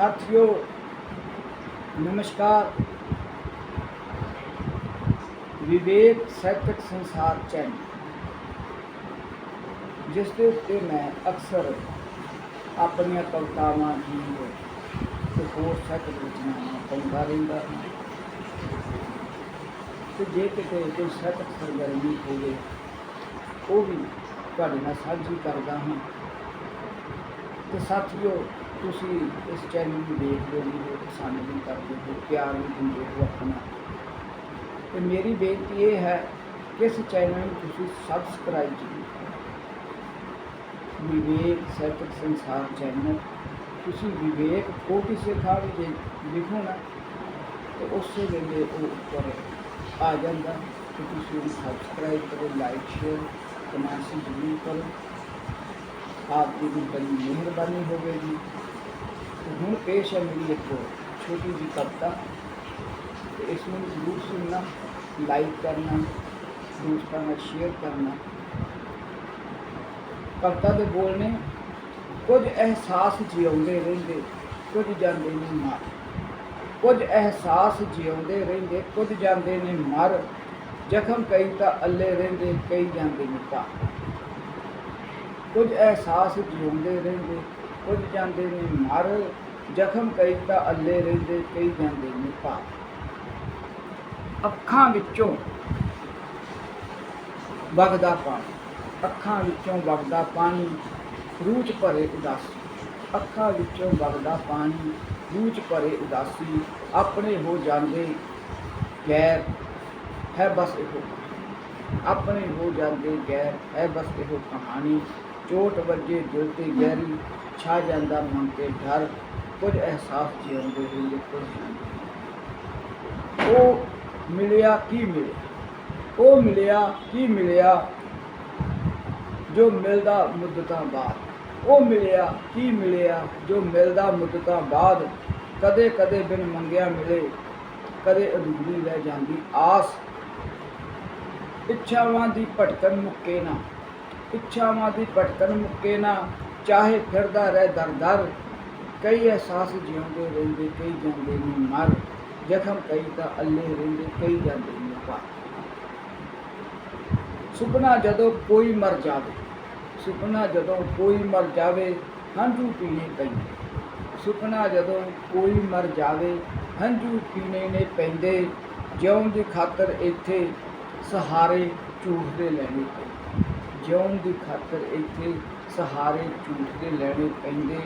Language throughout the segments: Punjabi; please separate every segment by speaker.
Speaker 1: ਸਾਥੀਓ, ਨਮਸਕਾਰ। ਵਿਵੇਕ ਸਾਹਿਤਕ ਸੰਸਾਰ ਚੈਨਲ। ਜਿਸ ਦੇ ਉੱਤੇ ਮੈਂ ਅਕਸਰ ਆਪਣੀਆਂ ਕਵਿਤਾਵਾਂ ਗੀਤ ਤੇ ਹੋਰ ਸਾਹਿਤਕ ਰਚਨਾਵਾਂ ਪਾਉਂਦਾ ਰਹਿੰਦਾ ਹਾਂ। ਤੇ ਜੇ ਕਿਤੇ ਕੋਈ ਸਾਹਿਤਕ ਸਰਗਰਮੀ ਹੋਵੇ, ਉਹ ਵੀ ਤੁਹਾਡੇ ਨਾਲ ਸਾਂਝੀ ਕਰਦਾ ਹਾਂ। ਤੇ ਸਾਥੀਓ ਤੁਸੀਂ ਇਸ ਚੈਨਲ ਨੂੰ ਦੇਖਦੇ ਹੋ ਪਸੰਦ ਵੀ ਕਰਦੇ ਹੋ, ਪਿਆਰ ਵੀ ਦਿੰਦੇ ਹੋ ਆਪਣਾ। ਤੇ ਮੇਰੀ ਬੇਨਤੀ ਇਹ ਹੈ ਕਿ ਇਸ ਚੈਨਲ ਨੂੰ ਤੁਸੀਂ ਸਬਸਕ੍ਰਾਈਬ ਕਰੋ। ਵਿਵੇਕ ਸਾਹਿਤਕ ਸੰਸਾਰ ਚੈਨਲ ਤੁਸੀਂ ਵਿਵੇਕ ਕੋ ਕਿਸੇ ਥਾਂ ਲਿਖੋ ਨਾ ਤੇ ਉਸੇ ਵੇਲੇ ਉਹ ਉੱਪਰ ਆ ਜਾਂਦਾ। ਤੇ ਤੁਸੀਂ ਉਹਨੂੰ ਸਬਸਕ੍ਰਾਈਬ ਕਰੋ ਲਾਈਕ ਸ਼ੇਅਰ ਕਮੈਂਟ ਜ਼ਰੂਰ ਕਰੋ। ਆਪ ਜੀ ਦੀ ਬੜੀ ਮਿਹਰਬਾਨੀ ਹੋਵੇਗੀ। ਹੁਣ ਪੇਸ਼ ਹੈ ਮੇਰੀ ਇੱਕ ਛੋਟੀ ਜਿਹੀ ਕਵਿਤਾ। ਇਸ ਨੂੰ ਜ਼ਰੂਰ ਸੁਣਨਾ ਲਾਈਕ ਕਰਨਾ, ਦੋਸਤਾਂ ਨਾਲ ਸ਼ੇਅਰ ਕਰਨਾ। ਕਵਿਤਾ ਦੇ ਬੋਲ ਨੇ ਕੁਝ ਅਹਿਸਾਸ ਜਿਉਂਦੇ ਰਹਿੰਦੇ, ਕੁਝ ਜਾਂਦੇ ਨੇ ਮਰ। ਕੁਝ ਅਹਿਸਾਸ ਜਿਉਂਦੇ ਰਹਿੰਦੇ, ਕੁਝ ਜਾਂਦੇ ਨੇ ਮਰ। ਜ਼ਖਮ ਕਈ ਤਾਂ ਅੱਲੇ ਰਹਿੰਦੇ, ਕਈ ਜਾਂਦੇ ਨੇ ਤਾਂ ਕੁਝ ਅਹਿਸਾਸ ਜਿਉਂਦੇ ਰਹਿੰਦੇ, ਕੁਝ ਜਾਂਦੇ ਨੇ ਮਰ। ਜ਼ਖਮ ਕਈ ਤਾਂ ਅੱਲੇ ਰਹਿੰਦੇ, ਕਈ ਜਾਂਦੇ ਨੇ ਪਾ ਅੱਖਾਂ ਵਿੱਚੋਂ ਵਗਦਾ ਪਾਣੀ। ਅੱਖਾਂ ਵਿੱਚੋਂ ਵਗਦਾ ਪਾਣੀ, ਰੂਹ 'ਚ ਭਰੇ ਉਦਾਸੀ। ਅੱਖਾਂ ਵਿੱਚੋਂ ਵਗਦਾ ਪਾਣੀ, ਰੂਹ 'ਚ ਭਰੇ ਉਦਾਸੀ। ਆਪਣੇ ਹੋ ਜਾਂਦੇ ਗੈਰ, ਹੈ ਬਸ ਇਹੋ ਆਪਣੇ ਹੋ ਜਾਂਦੇ ਗੈਰ, ਹੈ ਬਸ ਇਹੋ ਕਹਾਣੀ। ਚੋਟ ਵੱਜੇ ਦਿਲ ਤੇ ਗਹਿਰੀ, ਛਾ ਜਾਂਦਾ ਮਨ ਤੇ ਡਰ। ਕੁਝ ਅਹਿਸਾਸ ਜਿਉਂਦੇ ਰਹਿੰਦੇ ਕੁਝ ਉਹ ਮਿਲਿਆ ਕੀ ਮਿਲਿਆ? ਉਹ ਮਿਲਿਆ ਕੀ ਮਿਲਿਆ ਜੋ ਮਿਲਦਾ ਮੁੱਦਤਾਂ ਬਾਅਦ? ਉਹ ਮਿਲਿਆ ਕੀ ਮਿਲਿਆ ਜੋ ਮਿਲਦਾ ਮੁੱਦਤਾਂ ਬਾਅਦ? ਕਦੇ ਕਦੇ ਬਿਨ ਮੰਗਿਆ ਮਿਲੇ, ਕਦੇ ਅਧੂਰੀ ਰਹਿ ਜਾਂਦੀ ਆਸ। ਇੱਛਾਵਾਂ ਦੀ ਭਟਕਣ ਮੁੱਕੇ ਨਾ, ਇੱਛਾਵਾਂ ਦੀ ਭਟਕਣ ਮੁੱਕੇ ਨਾ, ਚਾਹੇ ਫਿਰਦਾ ਰਹਿ ਦਰ ਦਰ ਕਈ ਅਹਿਸਾਸ ਜਿਉਂਦੇ ਰਹਿੰਦੇ, ਕਈ ਜਾਂਦੇ ਨੇ ਮਰ। ਜ਼ਖਮ ਕਈ ਤਾਂ ਅੱਲੇ ਰਹਿੰਦੇ, ਕਈ ਜਾਂਦੇ ਨੇ ਪਾਰ। ਸੁਪਨਾ ਜਦੋਂ ਕੋਈ ਮਰ ਜਾਵੇ, ਸੁਪਨਾ ਜਦੋਂ ਕੋਈ ਮਰ ਜਾਵੇ, ਹੰਝੂ ਪੀਣੇ ਪੈਂਦੇ। ਸੁਪਨਾ ਜਦੋਂ ਕੋਈ ਮਰ ਜਾਵੇ, ਹੰਝੂ ਪੀਣੇ ਨੇ ਪੈਂਦੇ। ਜਿਉਂ ਦੀ ਖਾਤਰ ਇੱਥੇ ਸਹਾਰੇ ਝੂਠਦੇ ਲੈਣੇ ਪੈਂਦੇ। ਜਿਉਂ ਦੀ ਖਾਤਰ ਇੱਥੇ ਸਹਾਰੇ ਝੂਠਦੇ ਲੈਣੇ ਪੈਂਦੇ।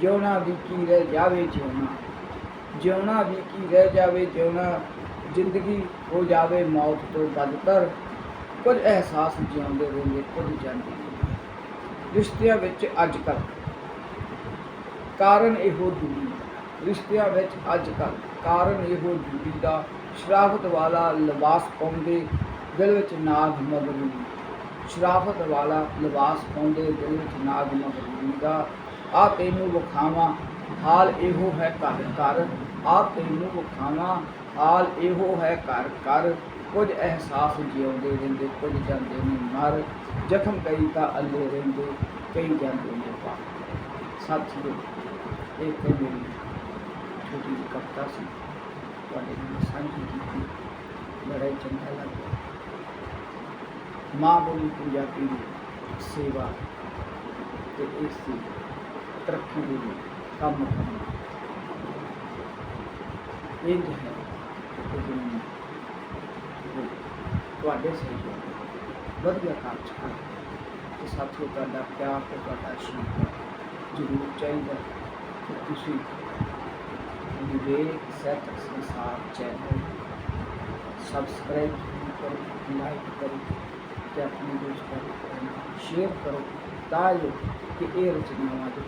Speaker 1: ਜਿਉਣਾ ਵੀ ਕੀ ਰਹਿ ਜਾਵੇ ਜਿਉਣਾ ਜਿਉਣਾ ਵੀ ਕੀ ਰਹਿ ਜਾਵੇ ਜਿਉਣਾ, ਜ਼ਿੰਦਗੀ ਹੋ ਜਾਵੇ ਮੌਤ ਤੋਂ ਬਦਤਰ, ਕੁਝ ਅਹਿਸਾਸ ਜਿਉਂਦੇ ਰਹਿੰਦੇ ਕੁਝ ਜਾਂਦੇ ਰਿਸ਼ਤਿਆਂ ਵਿੱਚ ਅੱਜ ਕੱਲ੍ਹ ਕਾਰਨ ਇਹੋ ਦੂਰੀ ਦਾ। ਰਿਸ਼ਤਿਆਂ ਵਿੱਚ ਅੱਜ ਕੱਲ੍ਹ ਕਾਰਨ ਇਹੋ ਦੂਰੀ ਦਾ ਸ਼ਰਾਫਤ ਵਾਲਾ ਲਿਬਾਸ ਪਾਉਂਦੇ ਦਿਲ ਵਿੱਚ ਨਾਗ ਮਗਰੂਰੀ ਸ਼ਰਾਫਤ ਵਾਲਾ ਲਿਬਾਸ ਪਾਉਂਦੇ ਦਿਲ ਵਿੱਚ ਨਾਗ ਮਗਰੂਰੀ ਦਾ ਆ ਤੈਨੂੰ ਵਿਖਾਵਾਂ, ਹਾਲ ਇਹੋ ਹੈ ਘਰ ਘਰ। ਆ ਤੈਨੂੰ ਵਿਖਾਵਾਂ, ਹਾਲ ਇਹੋ ਹੈ ਘਰ ਘਰ। ਕੁਝ ਅਹਿਸਾਸ ਜਿਉਂਦੇ ਰਹਿੰਦੇ, ਕੁਝ ਜਾਂਦੇ ਨੇ ਮਰ। ਜ਼ਖਮ ਕਈ ਤਾਂ ਅੱਲੇ ਰਹਿੰਦੇ, ਕਈ ਜਾਂਦੇ ਨੇ ਪਾ ਸਾਥੀਓ ਇਹ ਤੇ ਮੇਰੀ ਛੋਟੀ ਜਿਹੀ ਕਵਿਤਾ ਸੀ। ਤੁਹਾਡੇ ਨਾਲ ਸਾਂਝੀ ਕੀਤੀ। ਬੜਾ ਹੀ ਚੰਗਾ ਲੱਗਿਆ। ਮਾਂ ਬੋਲੀ ਪੰਜਾਬੀ ਦੀ ਸੇਵਾ ਤੇ ਇਸ ਦੀ ਤਰੱਕੀ ਦੇ ਲਈ ਕੰਮ ਕਰਨਾ ਇਹ ਜੋ ਹੈ ਕਿ ਜਿਵੇਂ ਤੁਹਾਡੇ ਸਹਿਯੋਗ ਵਧੀਆ ਕੰਮ ਚੱਲ ਤੇ ਸਾਥੀਓ ਤੁਹਾਡਾ ਪਿਆਰ ਤੇ ਤੁਹਾਡਾ ਆਸ਼ੀਰਵਾਦ ਜ਼ਰੂਰ ਚਾਹੀਦਾ ਕਿ ਤੁਸੀਂ ਵਿਵੇਕ ਸਾਹਿਤਕ ਸੰਸਾਰ ਚੈਨਲ ਸਬਸਕ੍ਰਾਈਬ ਜ਼ਰੂਰ ਕਰੋ ਲਾਈਕ ਕਰੋ ਤੇ ਆਪਣੇ ਦੋਸਤਾਂ ਨੂੰ ਸ਼ੇਅਰ ਕਰੋ ਤਾਂ ਜੋ ਕਿ ਇਹ ਰਚਨਾਵਾਂ ਦੇ